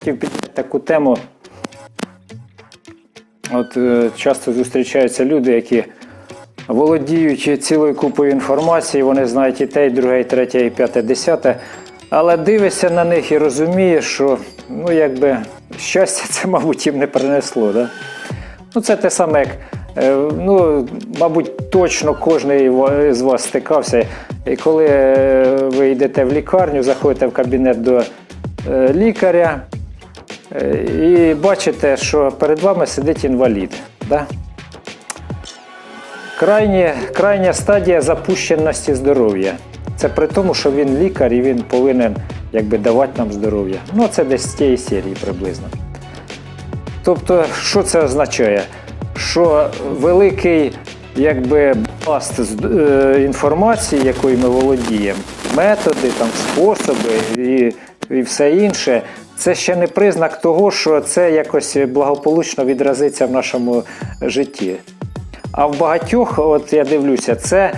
Хотів підняти таку тему. От е, часто зустрічаються люди, які володіють цілою купою інформації, вони знають і те, і друге, і третє, і п'яте, і десяте. Але дивишся на них і розумієш, що ну, якби, щастя це, мабуть, їм не принесло. Да? Ну, це те саме, як, е, ну, мабуть, точно кожен з вас стикався. І коли е, ви йдете в лікарню, заходите в кабінет до лікаря і бачите, що перед вами сидить інвалід. Да? Крайня, крайня стадія запущеності здоров'я. Це при тому, що він лікар і він повинен якби, давати нам здоров'я. Ну, це десь з тієї серії приблизно. Тобто, що це означає? Що великий якби, пласт е, інформації, якою ми володіємо, методи, там, способи і, і все інше, це ще не признак того, що це якось благополучно відразиться в нашому житті. А в багатьох, от я дивлюся, це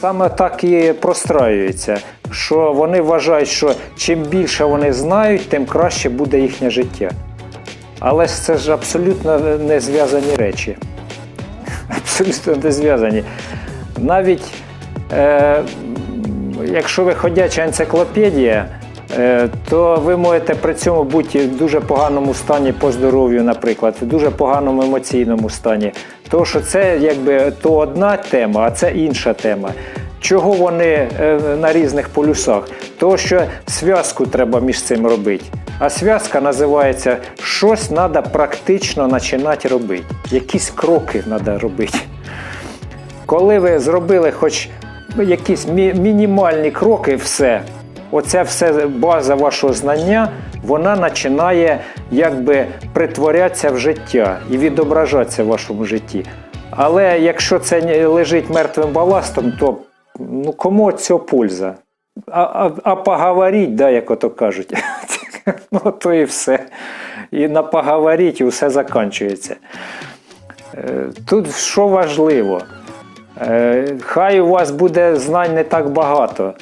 саме так і простраюється, що вони вважають, що чим більше вони знають, тим краще буде їхнє життя. Але ж це ж абсолютно не зв'язані речі. Абсолютно не зв'язані. Навіть е, якщо ви ходяча енциклопедія, то ви можете при цьому бути в дуже поганому стані по здоров'ю, наприклад, в дуже поганому емоційному стані. Тому що це якби то одна тема, а це інша тема. Чого вони е, на різних полюсах? Тому що зв'язку треба між цим робити. А зв'язка називається щось треба практично починати робити. Якісь кроки треба робити. Коли ви зробили хоч якісь мі- мінімальні кроки, все, оця все база вашого знання, вона починає якби притворятися в життя і відображатися в вашому житті. Але якщо це лежить мертвим баластом, то ну, кому від цього польза? А, а, а поговоріть, да, як ото кажуть. ну, то і все. І на поговоріть, і все закінчується. Е, Тут що важливо? Е, Хай у вас буде знань не так багато,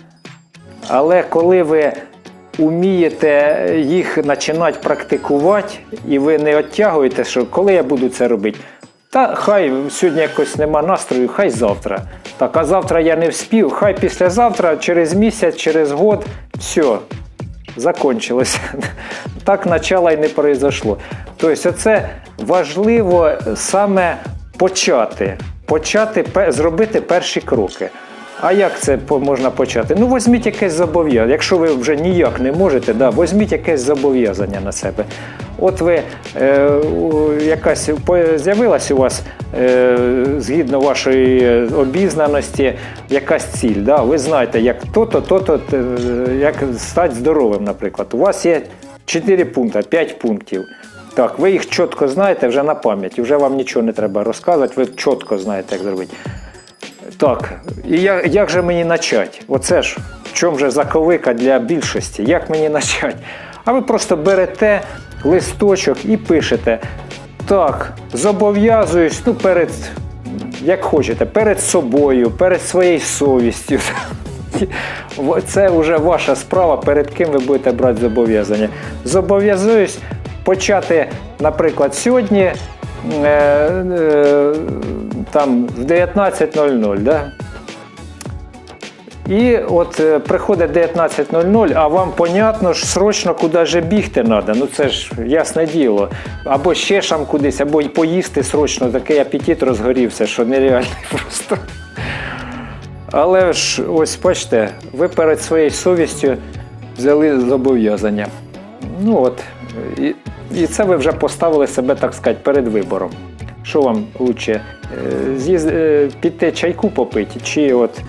але коли ви вмієте їх починати практикувати, і ви не оттягуєте, що коли я буду це робити, та хай сьогодні якось нема настрою, хай завтра. Так, а завтра я не вспів, хай післязавтра, через місяць, через год, все, закончилось. Так начало і не произошло. Тобто, це важливо саме почати. Почати зробити перші кроки. А як це можна почати? Ну, візьміть якесь зобов'язання. Якщо ви вже ніяк не можете, да, візьміть якесь зобов'язання на себе. От ви е, якась з'явилась у вас е, згідно вашої обізнаності якась ціль. Да? Ви знаєте, як то-то, то-то, е, як стати здоровим, наприклад. У вас є 4 пункти, 5 пунктів. Так, ви їх чітко знаєте вже на пам'ять, вже вам нічого не треба розказувати, ви чітко знаєте, як зробити. Так, і як, як же мені почати? Оце ж в чому же заковика для більшості? Як мені почати? А ви просто берете листочок і пишете. Так, зобов'язуюсь, ну, перед, як хочете, перед собою, перед своєю совістю. Це вже ваша справа, перед ким ви будете брати зобов'язання. Зобов'язуюсь почати, наприклад, сьогодні там в 19.00, да? І от е, приходить 19.00, а вам понятно ж срочно куди же бігти треба. Ну це ж ясне діло. Або ще шам кудись, або й поїсти срочно, такий апетит розгорівся, що нереальний просто. Але ж ось бачите, ви перед своєю совістю взяли зобов'язання. Ну от, і, це ви вже поставили себе, так сказати, перед вибором. Що вам краще? Піти чайку попити, чи от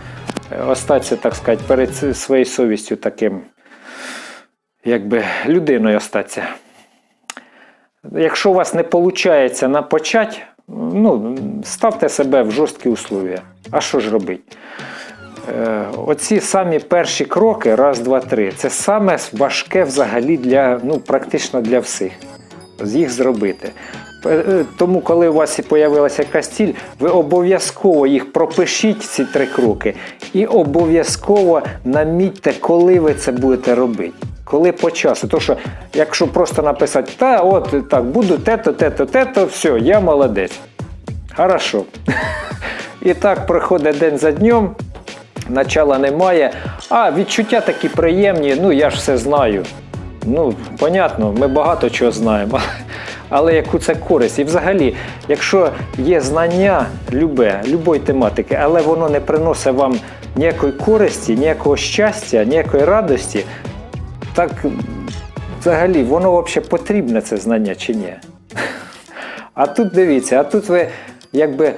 е, остатися, так сказати, перед своєю совістю таким, якби людиною остатися. Якщо у вас не виходить на почать, ну, ставте себе в жорсткі условия. А що ж робити? Е, Оці самі перші кроки, раз, два, три, це саме важке взагалі для, ну, практично для всіх. Їх зробити. Е, е, Тому, коли у вас і появилася якась ціль, ви обов'язково їх пропишіть, ці три кроки, і обов'язково намітьте, коли ви це будете робити. коли по часу. Тому що якщо просто написати, та от так, буду те-то, те-то, те-то, все, я молодець. Хорошо. І так проходить день за днем, начала немає. А відчуття такі приємні, ну я ж все знаю. Ну, понятно, ми багато чого знаємо. Але яку це користь? І взагалі, якщо є знання любе, любої тематики, але воно не приносить вам ніякої користі, ніякого щастя, ніякої радості, так взагалі воно взагалі потрібне це знання чи ні? А тут дивіться, а тут ви якби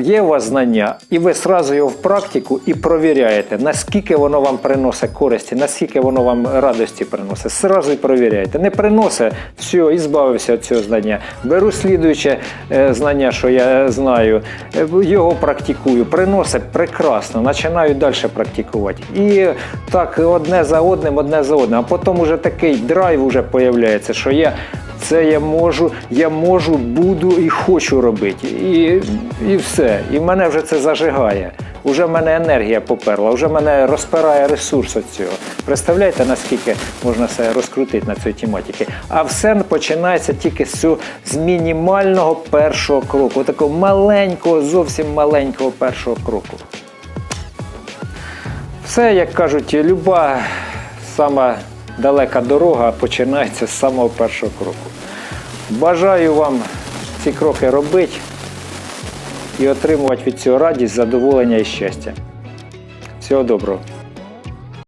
є у вас знання, і ви сразу його в практику і провіряєте, наскільки воно вам приносить користі, наскільки воно вам радості приносить. Сразу і провіряєте. Не приносить, все, і збавився від цього знання. Беру слідуюче е, знання, що я знаю, е, його практикую, приносить прекрасно, починаю далі практикувати. І так одне за одним, одне за одним. А потім уже такий драйв уже появляється, що я це я можу, я можу, буду і хочу робити. І, і все. І мене вже це зажигає. Уже в мене енергія поперла, вже мене розпирає ресурс від цього. Представляєте, наскільки можна все розкрутити на цій тематиці? А все починається тільки з, цього, з мінімального першого кроку, такого маленького, зовсім маленького першого кроку. Все, як кажуть, люба сама далека дорога починається з самого першого кроку. Бажаю вам ці кроки робити і отримувати від цього радість, задоволення і щастя. Всього доброго.